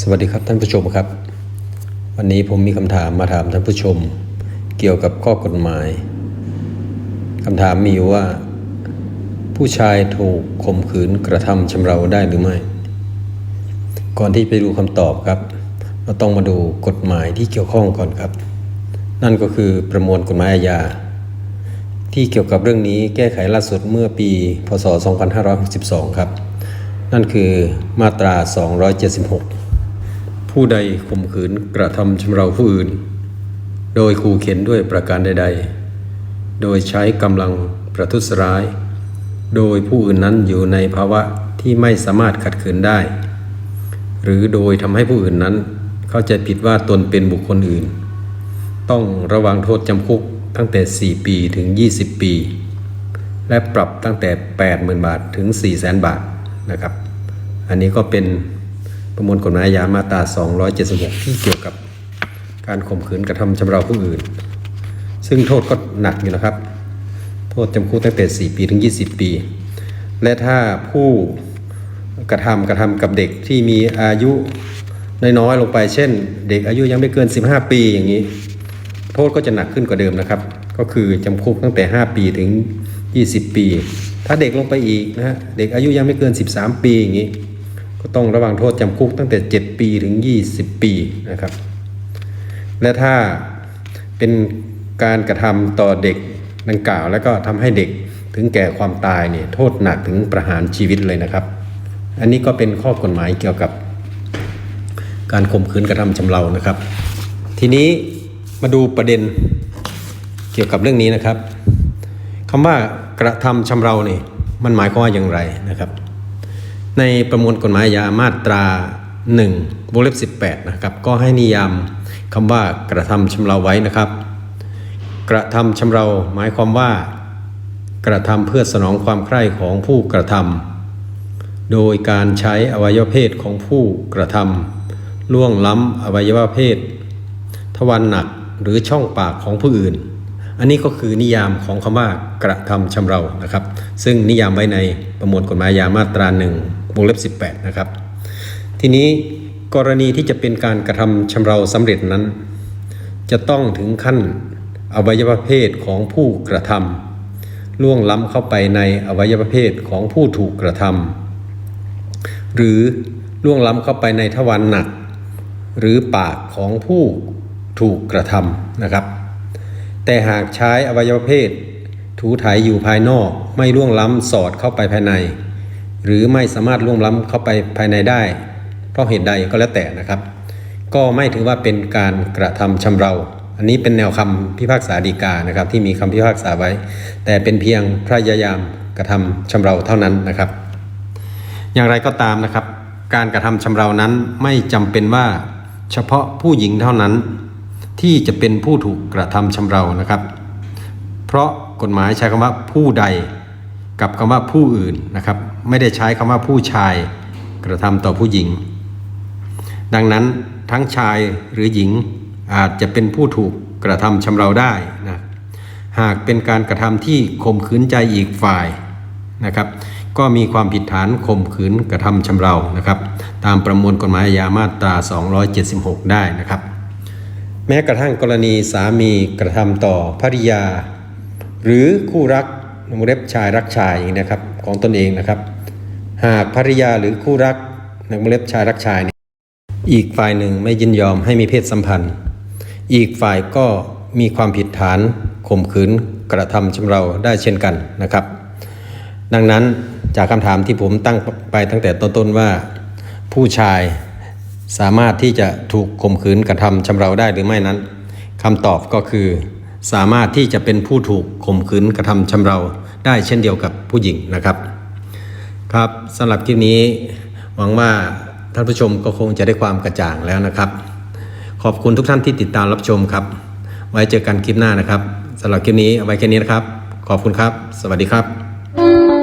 สวัสดีครับท่านผู้ชมครับ วันนี้ผมมีคำถามมาถามท่านผู้ชม เกี่ยวกับข้อกฎหมายคำถามมีอยู่ว่า ผู้ชายถูกข่มขืนกระทำชำเราได้หรือไม่ ก่อนที่ไปดูคำตอบครับ เราต้องมาดูกฎหมายที่เกี่ยวข้องก่อนครับ นั่นก็คือประมวลกฎหมายอาญาที่เกี่ยวกับเรื่องนี้แก้ไขล่าสุดเมื่อปี พศ 2562 ครับ นั่นคือมาตรา 276 ผู้ใดข่มขืนกระทำชำเราผู้อื่น โดยขู่เข็นด้วยประการใด ๆ โดยใช้กำลังประทุษร้าย โดยผู้อื่นนั้นอยู่ในภาวะที่ไม่สามารถขัดขืนได้ หรือโดยทำให้ผู้อื่นนั้น เข้าใจผิดว่าตนเป็นบุคคลอื่น ต้องระวังโทษจำคุกตั้งแต่ 4 ปีถึง 20 ปี และปรับตั้งแต่ 80,000 บาทถึง 400,000 บาทนะครับ อันนี้ก็เป็น ประมวลกฎหมายอาญามาตรา 276 ที่เกี่ยวกับการข่มขืนกระทำชำเราผู้อื่น ซึ่งโทษก็หนักอยู่นะครับ โทษจำคุกตั้งแต่ 4 ปีถึง 20 ปี และถ้าผู้กระทำกระทำกับเด็กที่มีอายุน้อยๆลงไป เช่น เด็กอายุยังไม่เกิน 15 ปีอย่างนี้ โทษก็จะหนักขึ้นกว่าเดิมนะครับ ก็คือจำคุกตั้งแต่ 5 ปีถึง 20 ปี ถ้าเด็กลงไปอีกนะฮะเด็กอายุยังไม่เกิน 13 ปีอย่างนี้ ก็ต้องระวังโทษจำคุกตั้งแต่ 7 ปีถึง 20 ปีนะครับ และถ้าเป็นการกระทำต่อเด็กดังกล่าวแล้วก็ทำให้เด็กถึงแก่ความตายเนี่ยโทษหนักถึงประหารชีวิตเลยนะครับ อันนี้ก็เป็นข้อกฎหมายเกี่ยวกับ การข่มขืนกระทำชำเรานะครับ ทีนี้มาดูประเด็นเกี่ยวกับเรื่องนี้นะครับคำว่ากระทำชำเราเนี่ยมันหมายความว่าอย่างไรนะครับ ในประมวลกฎหมายอาญามาตรา 1วงเล็บ18นะครับก็ให้นิยามคำว่ากระทำชำเราไว้นะครับ กระทำชำเราหมายความว่า กระทำเพื่อสนองความใคร่ของผู้กระทำโดยการใช้อวัยวะเพศของผู้กระทำล่วงล้ำอวัยวะเพศ ทวารหนักหรือช่องปากของผู้อื่น อันนี้ก็คือนิยามของคำว่ากระทำชำเรานะครับ ซึ่งนิยามไว้ในประมวลกฎหมายอาญามาตราหนึ่งวงเล็บ18 นะครับ ทีนี้กรณีที่จะเป็นการกระทำชำเราสำเร็จนั้น จะต้องถึงขั้นอวัยวะเพศของผู้กระทำล่วงล้ำเข้าไปในอวัยวะเพศของผู้ถูกกระทำหรือล่วงล้ำเข้าไปในทวารหนัก หรือปากของผู้ถูกกระทำนะครับ แต่หากใช้อวัยวะเพศ ถูถ่ายอยู่ภายนอกไม่ล่วงล้ำสอดเข้าไปภายใน หรือไม่สามารถล่วงล้ำเข้าไปภายในได้ เพราะเหตุใดก็แล้วแต่นะครับ ก็ไม่ถือว่าเป็นการกระทำชำเรา อันนี้เป็นแนวคำพิพากษาฎีกานะครับ ที่มีคำพิพากษาไว้ แต่เป็นเพียงพยายามกระทำชำเราเท่านั้นนะครับ อย่างไรก็ตามนะครับ การกระทำชำเรานั้นไม่จำเป็นว่าเฉพาะผู้หญิงเท่านั้น ที่จะเป็นผู้ถูกกระทำชำเรานะครับ เพราะกฎหมายใช้คำว่าผู้ใดกับคำว่าผู้อื่นนะครับ ไม่ได้ใช้คำว่าผู้ชายกระทำต่อผู้หญิง ดังนั้นทั้งชายหรือหญิงอาจจะเป็นผู้ถูกกระทำชำเราได้นะหากเป็นการกระทำที่ข่มขืนใจอีกฝ่ายนะครับ ก็มีความผิดฐานข่มขืนกระทำชำเรานะครับ ตามประมวลกฎหมายอาญามาตรา 276 ได้นะครับ แม้กระทั่งกรณีสามีกระทำต่อภริยา หรือคู่รักวงเล็บชายรักชายอย่างนี้นะครับของตนเองนะครับ หากภริยาหรือคู่รักนวงเล็บชายรักชายนี่อีกฝ่ายหนึ่งไม่ยินยอมให้มีเพศสัมพันธ์ อีกฝ่ายก็มีความผิดฐานข่มขืนกระทำชำเราได้เช่นกันนะครับ ดังนั้นจากคำถามที่ผมตั้งไปตั้งแต่ต้นๆว่า ผู้ชาย สามารถที่จะถูกข่มขืนกระทำชำเราได้หรือไม่นั้นคำตอบก็คือ สามารถที่จะเป็นผู้ถูกข่มขืนกระทำชำเราได้เช่นเดียวกับผู้หญิงนะครับ ครับสำหรับคลิปนี้หวังว่าท่านผู้ชมก็คงจะได้ความกระจ่างแล้วนะครับ ขอบคุณทุกท่านที่ติดตามรับชมครับ ไว้เจอกันคลิปหน้านะครับสำหรับคลิปนี้เอาไว้แค่นี้นะครับ ขอบคุณครับ สวัสดีครับ